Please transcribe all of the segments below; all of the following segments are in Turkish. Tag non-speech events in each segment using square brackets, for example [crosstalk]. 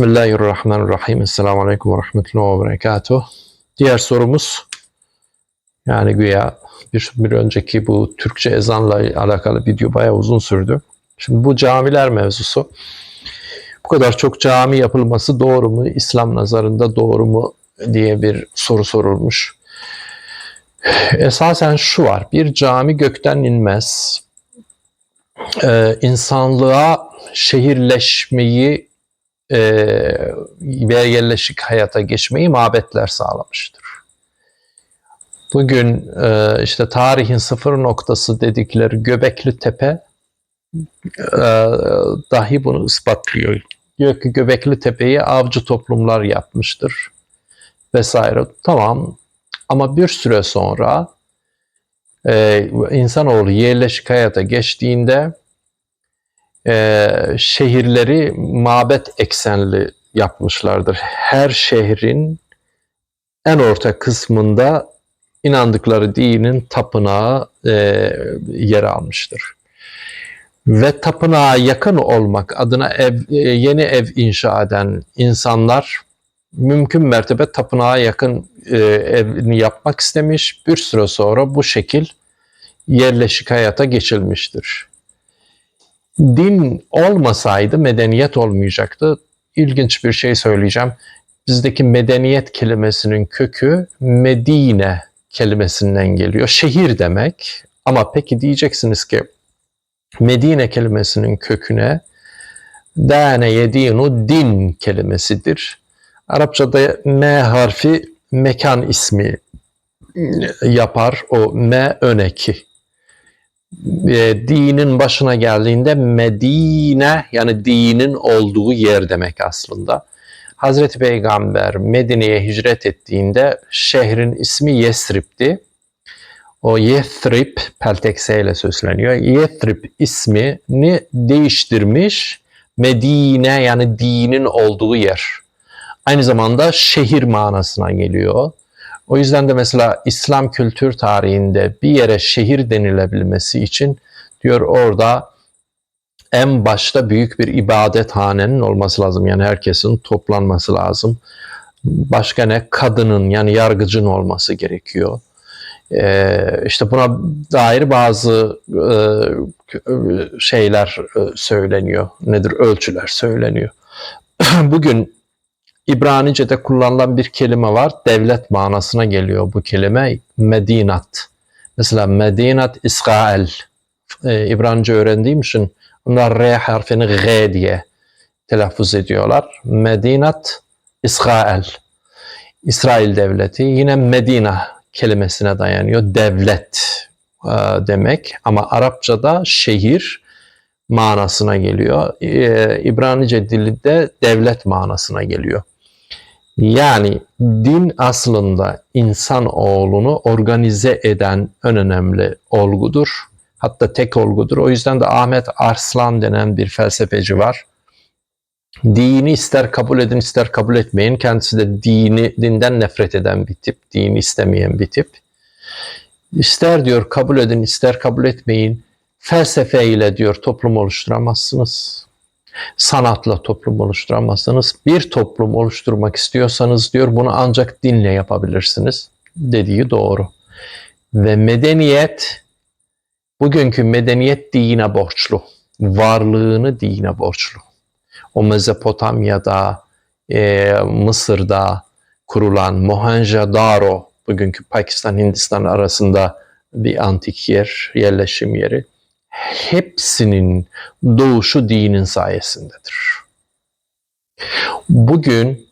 Bismillahirrahmanirrahim. Esselamu Aleyküm ve Rahmetullahi ve Berekatuhu. Diğer sorumuz, yani güya bir, bir önceki bu Türkçe ezanla alakalı video bayağı uzun sürdü. Şimdi bu camiler mevzusu. Bu kadar çok cami yapılması doğru mu? İslam nazarında doğru mu? diye bir soru sorulmuş. Esasen şu var. Bir cami gökten inmez. Ee, insanlığa şehirleşmeyi e, ve yerleşik hayata geçmeyi mabetler sağlamıştır. Bugün e, işte tarihin sıfır noktası dedikleri Göbekli Tepe e, dahi bunu ispatlıyor. Diyor ki Göbekli Tepe'yi avcı toplumlar yapmıştır vesaire. Tamam ama bir süre sonra e, insanoğlu yerleşik hayata geçtiğinde e, şehirleri mabet eksenli yapmışlardır. Her şehrin en orta kısmında inandıkları dinin tapınağı e, yer almıştır. Ve tapınağa yakın olmak adına ev, e, yeni ev inşa eden insanlar mümkün mertebe tapınağa yakın e, evini yapmak istemiş. Bir süre sonra bu şekil yerleşik hayata geçilmiştir. Din olmasaydı medeniyet olmayacaktı. İlginç bir şey söyleyeceğim. Bizdeki medeniyet kelimesinin kökü Medine kelimesinden geliyor. Şehir demek. Ama peki diyeceksiniz ki Medine kelimesinin köküne dâne yedinu din kelimesidir. Arapçada M harfi mekan ismi yapar. O M öneki. E, dinin başına geldiğinde Medine yani dinin olduğu yer demek aslında. Hazreti Peygamber Medine'ye hicret ettiğinde şehrin ismi Yesrib'di. O Yethrib peltekse ile söyleniyor. Yethrib ismini değiştirmiş Medine yani dinin olduğu yer. Aynı zamanda şehir manasına geliyor. O yüzden de mesela İslam kültür tarihinde bir yere şehir denilebilmesi için diyor orada en başta büyük bir ibadethanenin olması lazım. Yani herkesin toplanması lazım. Başka ne? Kadının yani yargıcın olması gerekiyor. Ee, işte buna dair bazı e, şeyler e, söyleniyor. Nedir? Ölçüler söyleniyor. [clears throat] Bugün İbranice'de kullanılan bir kelime var. Devlet manasına geliyor bu kelime. Medinat. Mesela Medinat İsrail. Ee, İbranice öğrendiğim için onlar R harfini G diye telaffuz ediyorlar. Medinat İsrail. İsrail devleti yine Medina kelimesine dayanıyor. Devlet e, demek ama Arapçada şehir manasına geliyor. E, İbranice dilinde devlet manasına geliyor. Yani din aslında insan oğlunu organize eden en önemli olgudur. Hatta tek olgudur. O yüzden de Ahmet Arslan denen bir felsefeci var. Dini ister kabul edin ister kabul etmeyin. Kendisi de dini, dinden nefret eden bir tip. Dini istemeyen bir tip. İster diyor kabul edin ister kabul etmeyin. Felsefeyle diyor toplum oluşturamazsınız sanatla toplum oluşturamazsınız. Bir toplum oluşturmak istiyorsanız diyor bunu ancak dinle yapabilirsiniz. Dediği doğru. Ve medeniyet bugünkü medeniyet dine borçlu. Varlığını dine borçlu. O Mezopotamya'da, e, Mısır'da kurulan Mohenjo-Daro, bugünkü Pakistan Hindistan arasında bir antik yer, yerleşim yeri hepsinin doğuşu dinin sayesindedir. Bugün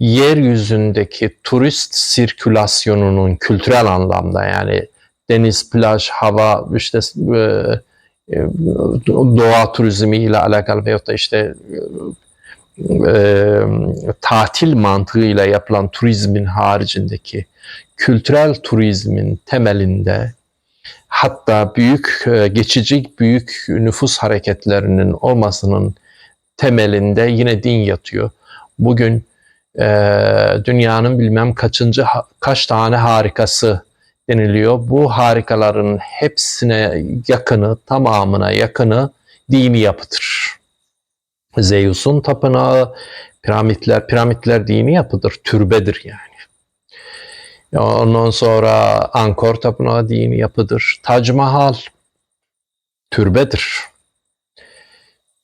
yeryüzündeki turist sirkülasyonunun kültürel anlamda yani deniz, plaj, hava, işte e, e, doğa turizmi ile alakalı veyahut da işte e, tatil mantığıyla yapılan turizmin haricindeki kültürel turizmin temelinde hatta büyük e, geçici büyük nüfus hareketlerinin olmasının temelinde yine din yatıyor. Bugün e, dünyanın bilmem kaçıncı kaç tane harikası deniliyor. Bu harikaların hepsine yakını, tamamına yakını dini yapıdır. Zeus'un tapınağı, piramitler, piramitler dini yapıdır, türbedir yani. Ondan sonra Ankor tapınağı dini yapıdır. Tac Mahal türbedir.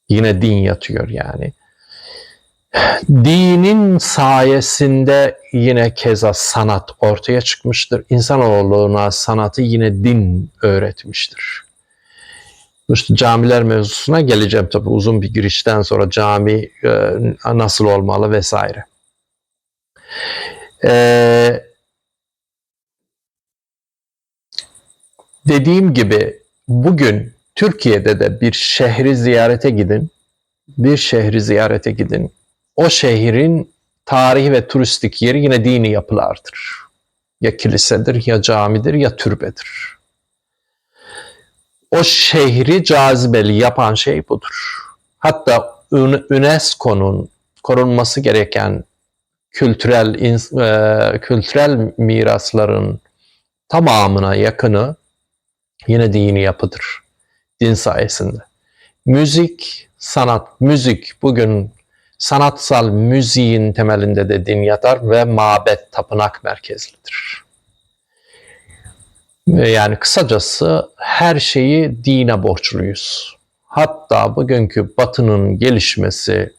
Yine din yatıyor yani. Dinin sayesinde yine keza sanat ortaya çıkmıştır. İnsanoğluna sanatı yine din öğretmiştir. İşte camiler mevzusuna geleceğim tabi uzun bir girişten sonra cami e, nasıl olmalı vesaire. E, dediğim gibi bugün Türkiye'de de bir şehri ziyarete gidin, bir şehri ziyarete gidin. O şehrin tarihi ve turistik yeri yine dini yapılardır. Ya kilisedir, ya camidir, ya türbedir. O şehri cazibeli yapan şey budur. Hatta UNESCO'nun korunması gereken kültürel e, kültürel mirasların tamamına yakını yine dini yapıdır. Din sayesinde. Müzik, sanat, müzik bugün sanatsal müziğin temelinde de din yatar ve mabet, tapınak merkezlidir. Yani kısacası her şeyi dine borçluyuz. Hatta bugünkü batının gelişmesi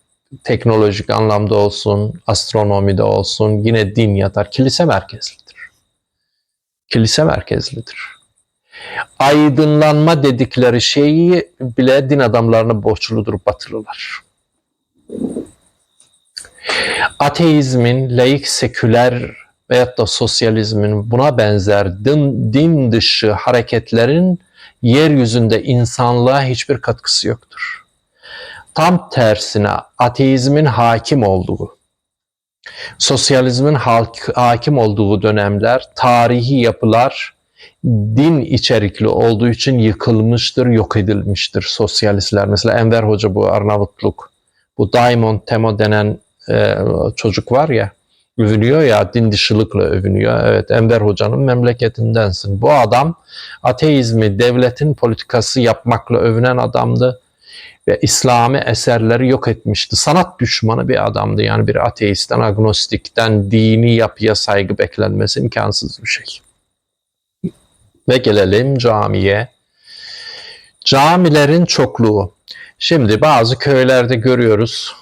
teknolojik anlamda olsun, astronomide olsun yine din yatar. Kilise merkezlidir. Kilise merkezlidir. Aydınlanma dedikleri şeyi bile din adamlarına borçludur batılılar. Ateizmin, laik seküler veyahut da sosyalizmin buna benzer din, din dışı hareketlerin yeryüzünde insanlığa hiçbir katkısı yoktur. Tam tersine ateizmin hakim olduğu, sosyalizmin hakim olduğu dönemler, tarihi yapılar din içerikli olduğu için yıkılmıştır, yok edilmiştir sosyalistler. Mesela Enver Hoca bu Arnavutluk, bu Diamond Temo denen e, çocuk var ya, övünüyor ya din dışılıkla övünüyor. Evet Enver Hoca'nın memleketindensin. Bu adam ateizmi devletin politikası yapmakla övünen adamdı ve İslami eserleri yok etmişti. Sanat düşmanı bir adamdı. Yani bir ateistten, agnostikten dini yapıya saygı beklenmesi imkansız bir şey. Ve gelelim camiye. Camilerin çokluğu. Şimdi bazı köylerde görüyoruz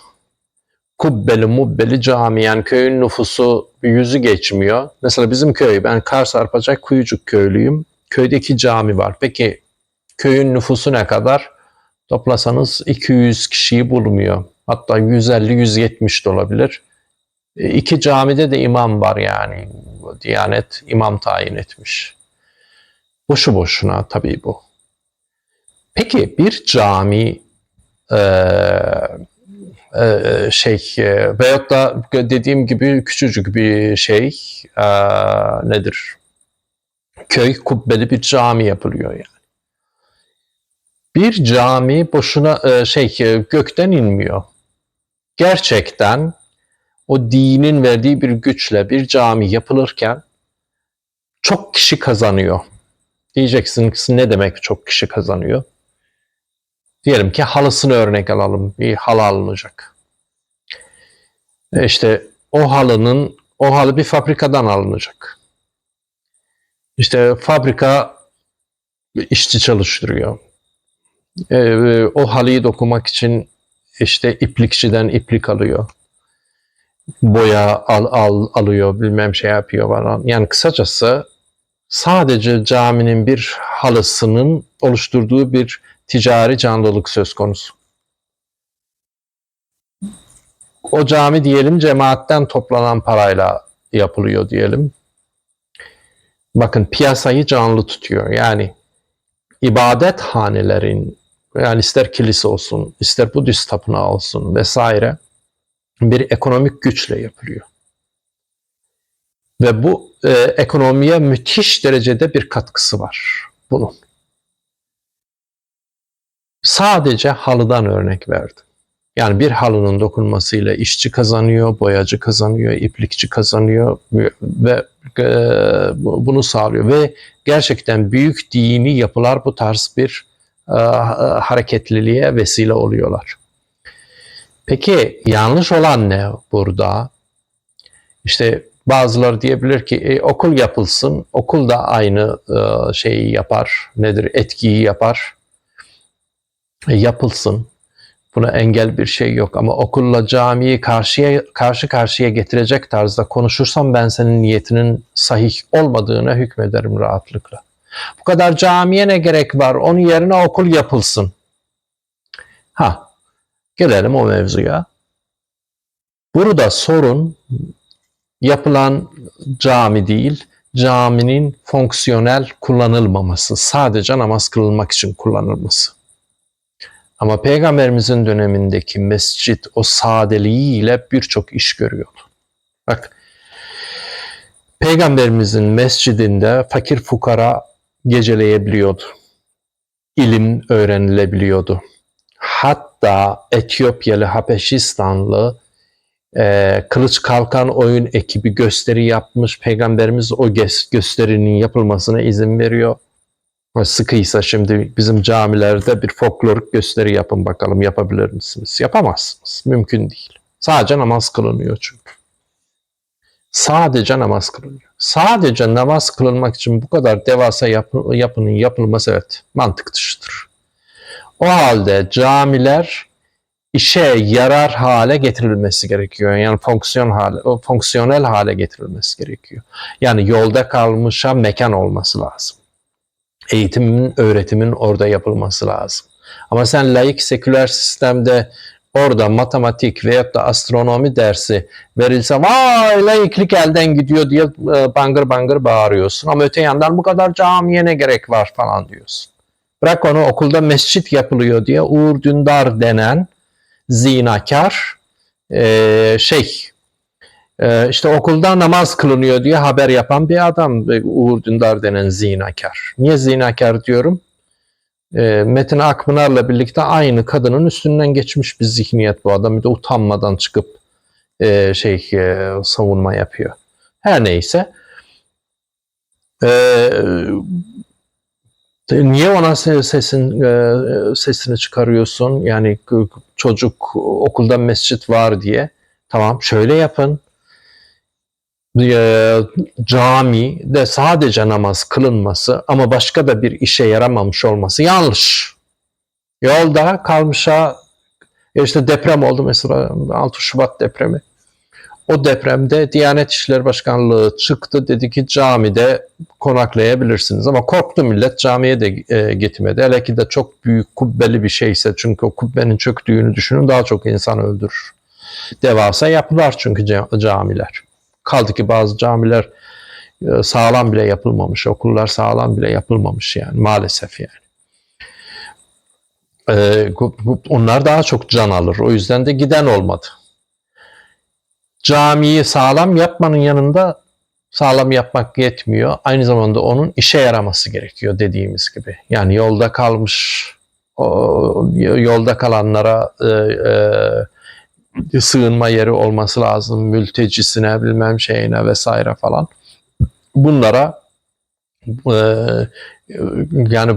kubbeli mubbeli cami yani köyün nüfusu yüzü geçmiyor. Mesela bizim köy ben Kars Arpacak Kuyucuk köylüyüm. Köydeki cami var. Peki köyün nüfusu ne kadar? Toplasanız 200 kişiyi bulmuyor. Hatta 150-170 de olabilir. E, iki camide de imam var yani. Diyanet imam tayin etmiş. Boşu boşuna tabii bu. Peki bir cami e, e, şey e, veyahut da dediğim gibi küçücük bir şey e, nedir? Köy kubbeli bir cami yapılıyor yani. Bir cami boşuna şey gökten inmiyor. Gerçekten o dinin verdiği bir güçle bir cami yapılırken çok kişi kazanıyor. Diyeceksiniz ne demek çok kişi kazanıyor? Diyelim ki halısını örnek alalım. Bir halı alınacak. E işte o halının o halı bir fabrikadan alınacak. İşte fabrika işçi çalıştırıyor. Ee, o halıyı dokumak için işte iplikçiden iplik alıyor. Boya al, al, alıyor, bilmem şey yapıyor falan. Yani kısacası sadece caminin bir halısının oluşturduğu bir ticari canlılık söz konusu. O cami diyelim cemaatten toplanan parayla yapılıyor diyelim. Bakın piyasayı canlı tutuyor. Yani ibadet hanelerin yani ister kilise olsun, ister Budist tapınağı olsun vesaire bir ekonomik güçle yapılıyor. Ve bu e, ekonomiye müthiş derecede bir katkısı var bunun. Sadece halıdan örnek verdim. Yani bir halının dokunmasıyla işçi kazanıyor, boyacı kazanıyor, iplikçi kazanıyor ve e, bunu sağlıyor. Ve gerçekten büyük dini yapılar bu tarz bir e, hareketliliğe vesile oluyorlar. Peki yanlış olan ne burada? İşte bazıları diyebilir ki e, okul yapılsın. Okul da aynı e, şeyi yapar. Nedir? Etkiyi yapar. E, yapılsın. Buna engel bir şey yok ama okulla camiyi karşıya karşı karşıya getirecek tarzda konuşursam ben senin niyetinin sahih olmadığına hükmederim rahatlıkla. Bu kadar camiye ne gerek var? Onun yerine okul yapılsın. Ha, gelelim o mevzuya. Burada sorun yapılan cami değil, caminin fonksiyonel kullanılmaması, sadece namaz kılınmak için kullanılması. Ama Peygamberimizin dönemindeki mescit o sadeliğiyle birçok iş görüyordu. Bak, Peygamberimizin mescidinde fakir fukara geceleyebiliyordu. İlim öğrenilebiliyordu. Hatta Etiyopyalı, Habeşistanlı e, Kılıç Kalkan oyun ekibi gösteri yapmış. Peygamberimiz o gö- gösterinin yapılmasına izin veriyor. Sıkıysa şimdi bizim camilerde bir folklorik gösteri yapın bakalım yapabilir misiniz? Yapamazsınız. Mümkün değil. Sadece namaz kılınıyor çünkü. Sadece namaz kılınıyor. Sadece namaz kılınmak için bu kadar devasa yapı, yapının yapılması evet mantık dışıdır. O halde camiler işe yarar hale getirilmesi gerekiyor. Yani fonksiyon hale, fonksiyonel hale getirilmesi gerekiyor. Yani yolda kalmışa mekan olması lazım. Eğitimin, öğretimin orada yapılması lazım. Ama sen laik seküler sistemde orada matematik veyahut da astronomi dersi verilse vay laiklik elden gidiyor diye e, bangır bangır bağırıyorsun. Ama öte yandan bu kadar camiye ne gerek var falan diyorsun. Bırak onu okulda mescit yapılıyor diye Uğur Dündar denen zinakar e, şey e, işte okulda namaz kılınıyor diye haber yapan bir adam Uğur Dündar denen zinakar. Niye zinakar diyorum? E, Metin Akpınar'la birlikte aynı kadının üstünden geçmiş bir zihniyet bu adam. Bir de utanmadan çıkıp e, şey e, savunma yapıyor. Her neyse. E, Niye ona sesin e, sesini çıkarıyorsun? Yani çocuk okulda mescit var diye. Tamam şöyle yapın. Cami de sadece namaz kılınması ama başka da bir işe yaramamış olması yanlış. Yolda kalmışa işte deprem oldu mesela 6 Şubat depremi. O depremde Diyanet İşleri Başkanlığı çıktı dedi ki camide konaklayabilirsiniz ama korktu millet camiye de e, gitmedi. Hele ki de çok büyük kubbeli bir şeyse çünkü o kubbenin çöktüğünü düşünün daha çok insan öldürür. Devasa yapılar çünkü camiler. Kaldı ki bazı camiler e, sağlam bile yapılmamış, okullar sağlam bile yapılmamış yani maalesef yani. Ee, onlar daha çok can alır. O yüzden de giden olmadı camiyi sağlam yapmanın yanında sağlam yapmak yetmiyor. Aynı zamanda onun işe yaraması gerekiyor dediğimiz gibi. Yani yolda kalmış o, yolda kalanlara e, e, sığınma yeri olması lazım. Mültecisine bilmem şeyine vesaire falan. Bunlara e, yani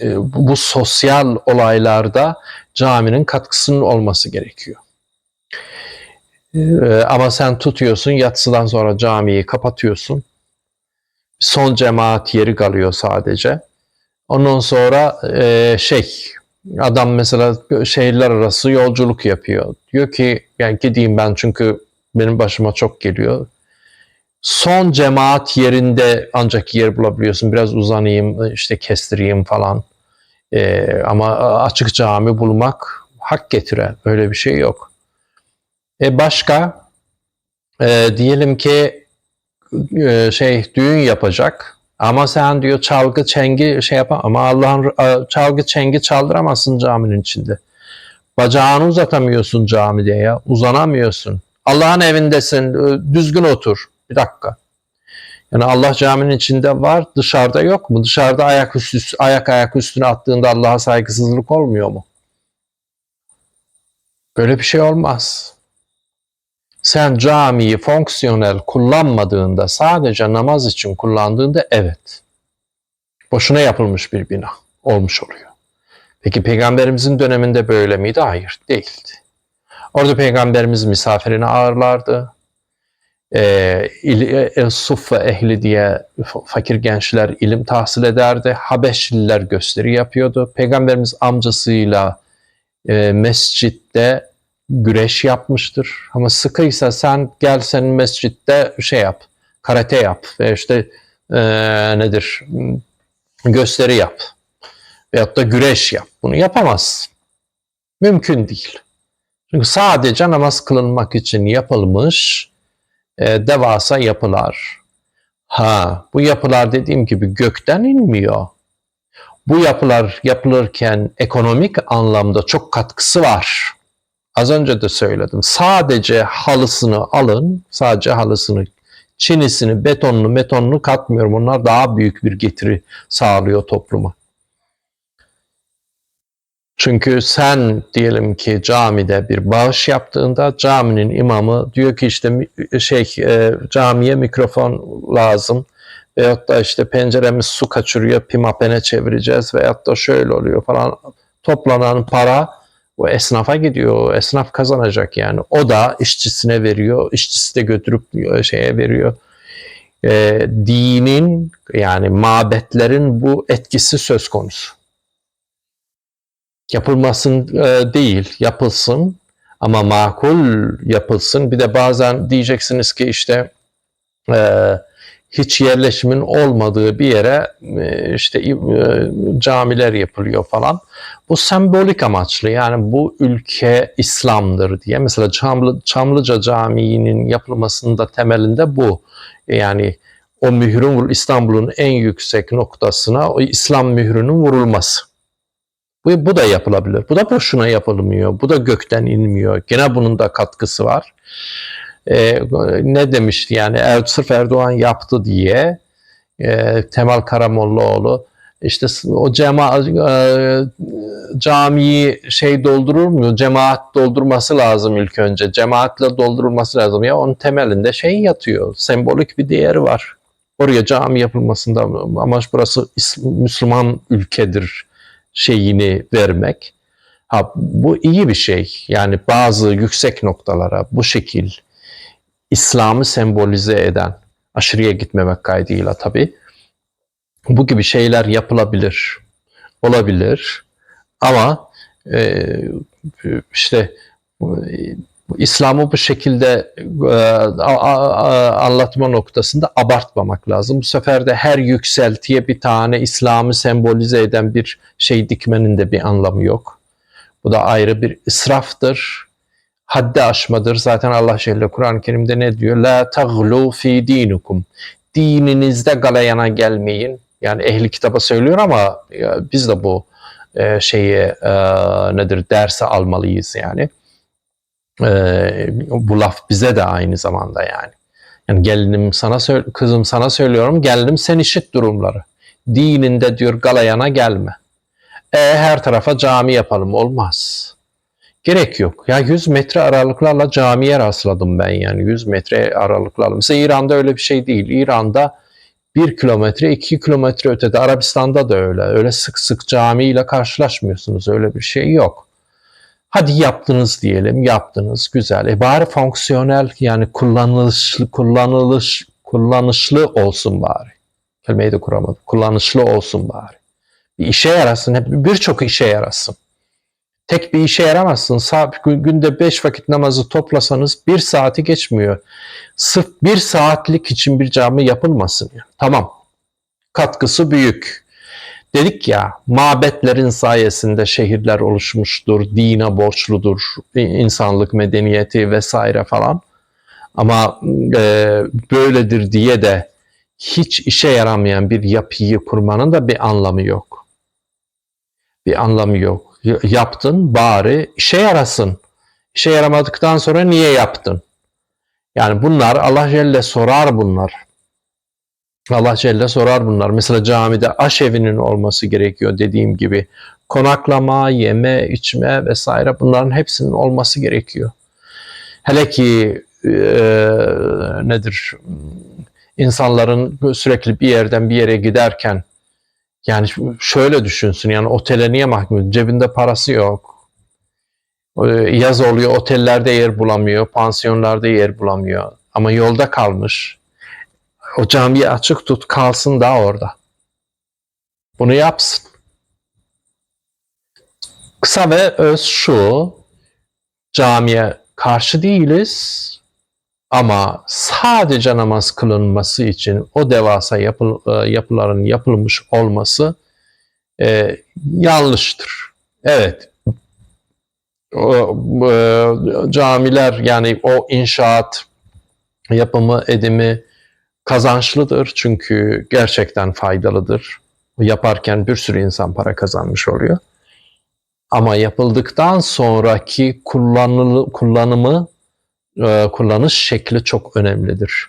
e, bu sosyal olaylarda caminin katkısının olması gerekiyor. Ee, ama sen tutuyorsun yatsıdan sonra camiyi kapatıyorsun. Son cemaat yeri kalıyor sadece. Ondan sonra e, şey adam mesela şehirler arası yolculuk yapıyor. Diyor ki yani gideyim ben çünkü benim başıma çok geliyor. Son cemaat yerinde ancak yer bulabiliyorsun. Biraz uzanayım, işte kestireyim falan. Ee, ama açık cami bulmak hak getire. Öyle bir şey yok. E başka e, diyelim ki e, şey düğün yapacak ama sen diyor çalgı çengi şey yap ama Allah'ın çalgı çengi çaldıramazsın caminin içinde. Bacağını uzatamıyorsun camide ya. Uzanamıyorsun. Allah'ın evindesin. Düzgün otur. Bir dakika. Yani Allah caminin içinde var, dışarıda yok mu? Dışarıda ayak üstü ayak ayak üstüne attığında Allah'a saygısızlık olmuyor mu? Böyle bir şey olmaz. Sen camiyi fonksiyonel kullanmadığında, sadece namaz için kullandığında evet. Boşuna yapılmış bir bina olmuş oluyor. Peki peygamberimizin döneminde böyle miydi? Hayır, değildi. Orada peygamberimiz misafirini ağırlardı. Ee, il, e, Suffa ehli diye fa- fakir gençler ilim tahsil ederdi. Habeşliler gösteri yapıyordu. Peygamberimiz amcasıyla e, mescitte güreş yapmıştır. Ama sıkıysa sen gel senin mescitte şey yap, karate yap ve işte e, nedir gösteri yap veyahut da güreş yap. Bunu yapamazsın. Mümkün değil. Çünkü sadece namaz kılınmak için yapılmış e, devasa yapılar. Ha, bu yapılar dediğim gibi gökten inmiyor. Bu yapılar yapılırken ekonomik anlamda çok katkısı var. Az önce de söyledim. Sadece halısını alın, sadece halısını, çinisini, betonunu, metonunu katmıyorum. Onlar daha büyük bir getiri sağlıyor topluma. Çünkü sen diyelim ki camide bir bağış yaptığında caminin imamı diyor ki işte şey e, camiye mikrofon lazım veyahut da işte penceremiz su kaçırıyor pimapene çevireceğiz veyahut da şöyle oluyor falan toplanan para o esnafa gidiyor. O esnaf kazanacak yani. O da işçisine veriyor. işçisi de götürüp e, şeye veriyor. E, dinin yani mabetlerin bu etkisi söz konusu yapılmasın e, değil, yapılsın ama makul yapılsın. Bir de bazen diyeceksiniz ki işte e, hiç yerleşimin olmadığı bir yere e, işte e, camiler yapılıyor falan. Bu sembolik amaçlı yani bu ülke İslam'dır diye. Mesela Çamlı, Çamlıca Camii'nin yapılmasında temelinde bu. Yani o mührün İstanbul'un en yüksek noktasına o İslam mührünün vurulması. Bu, bu da yapılabilir. Bu da boşuna yapılmıyor. Bu da gökten inmiyor. Gene bunun da katkısı var. Ee, ne demişti yani er, sırf Erdoğan yaptı diye e, Temel Karamollaoğlu işte o cema e, camiyi şey doldurur mu? Cemaat doldurması lazım ilk önce. Cemaatle doldurulması lazım. Ya onun temelinde şey yatıyor. Sembolik bir değeri var. Oraya cami yapılmasında amaç burası Müslüman ülkedir şeyini vermek. Ha, bu iyi bir şey. Yani bazı yüksek noktalara bu şekil İslam'ı sembolize eden, aşırıya gitmemek kaydıyla tabii, bu gibi şeyler yapılabilir, olabilir. Ama e, işte İslam'ı bu şekilde e, anlatma noktasında abartmamak lazım. Bu sefer de her yükseltiye bir tane İslam'ı sembolize eden bir şey dikmenin de bir anlamı yok. Bu da ayrı bir israftır. Haddi aşmadır. Zaten Allah Celle Kur'an-ı Kerim'de ne diyor? La taglu fi dinukum. Dininizde galayana gelmeyin. Yani ehli kitaba söylüyor ama biz de bu e, şeyi e, nedir dersi almalıyız yani. E, bu laf bize de aynı zamanda yani. Yani gelinim sana kızım sana söylüyorum gelinim sen işit durumları. Dininde diyor galayana gelme. E, her tarafa cami yapalım olmaz. Gerek yok. Ya 100 metre aralıklarla camiye rastladım ben yani 100 metre aralıklarla. Mesela İran'da öyle bir şey değil. İran'da 1 kilometre 2 kilometre ötede Arabistan'da da öyle. Öyle sık sık camiyle karşılaşmıyorsunuz. Öyle bir şey yok. Hadi yaptınız diyelim. Yaptınız. Güzel. E bari fonksiyonel yani kullanışlı kullanılış kullanışlı olsun bari. Kelimeyi de kuramadım. Kullanışlı olsun bari. Bir işe yarasın. Birçok işe yarasın. Tek bir işe yaramazsın. Sa- gü- Günde beş vakit namazı toplasanız bir saati geçmiyor. Sırf bir saatlik için bir cami yapılmasın. Tamam. Katkısı büyük. Dedik ya mabetlerin sayesinde şehirler oluşmuştur, dine borçludur, insanlık medeniyeti vesaire falan. Ama e, böyledir diye de hiç işe yaramayan bir yapıyı kurmanın da bir anlamı yok. Bir anlamı yok. Yaptın bari işe yarasın. İşe yaramadıktan sonra niye yaptın? Yani bunlar Allah Celle sorar bunlar. Allah Celle sorar bunlar. Mesela camide aşevinin olması gerekiyor dediğim gibi. Konaklama, yeme, içme vesaire bunların hepsinin olması gerekiyor. Hele ki e, nedir insanların sürekli bir yerden bir yere giderken yani şöyle düşünsün yani otele niye mahkum cebinde parası yok Yaz oluyor, otellerde yer bulamıyor, pansiyonlarda yer bulamıyor. Ama yolda kalmış. O camiyi açık tut, kalsın daha orada. Bunu yapsın. Kısa ve öz şu, camiye karşı değiliz ama sadece namaz kılınması için o devasa yapı, e, yapıların yapılmış olması e, yanlıştır. Evet, o, e, camiler yani o inşaat yapımı edimi kazançlıdır çünkü gerçekten faydalıdır. Yaparken bir sürü insan para kazanmış oluyor. Ama yapıldıktan sonraki kullanımı, e, kullanış şekli çok önemlidir.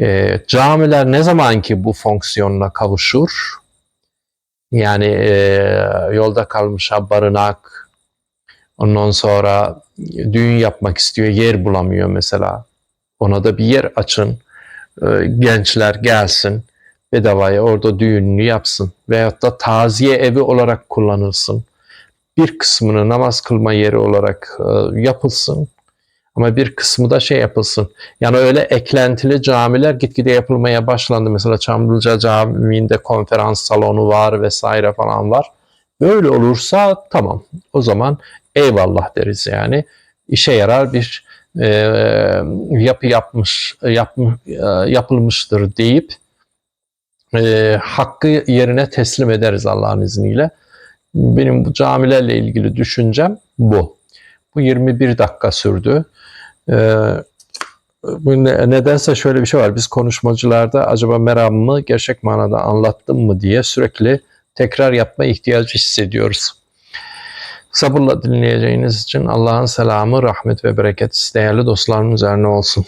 E, camiler ne zaman ki bu fonksiyonla kavuşur, yani e, yolda kalmış barınak, ondan sonra düğün yapmak istiyor, yer bulamıyor mesela. Ona da bir yer açın, e, gençler gelsin, bedavaya orada düğününü yapsın veyahut da taziye evi olarak kullanılsın bir kısmını namaz kılma yeri olarak e, yapılsın. Ama bir kısmı da şey yapılsın. Yani öyle eklentili camiler gitgide yapılmaya başlandı. Mesela Çamlıca Camii'nde konferans salonu var vesaire falan var. Böyle olursa tamam. O zaman eyvallah deriz yani. İşe yarar bir e, yapı yapmış yap, e, yapılmıştır deyip e, hakkı yerine teslim ederiz Allah'ın izniyle. Benim bu camilerle ilgili düşüncem bu. Bu 21 dakika sürdü. Ee, bu ne- nedense şöyle bir şey var. Biz konuşmacılarda acaba meramımı gerçek manada anlattım mı diye sürekli tekrar yapma ihtiyacı hissediyoruz. Sabırla dinleyeceğiniz için Allah'ın selamı, rahmet ve bereketi değerli dostlarım üzerine olsun.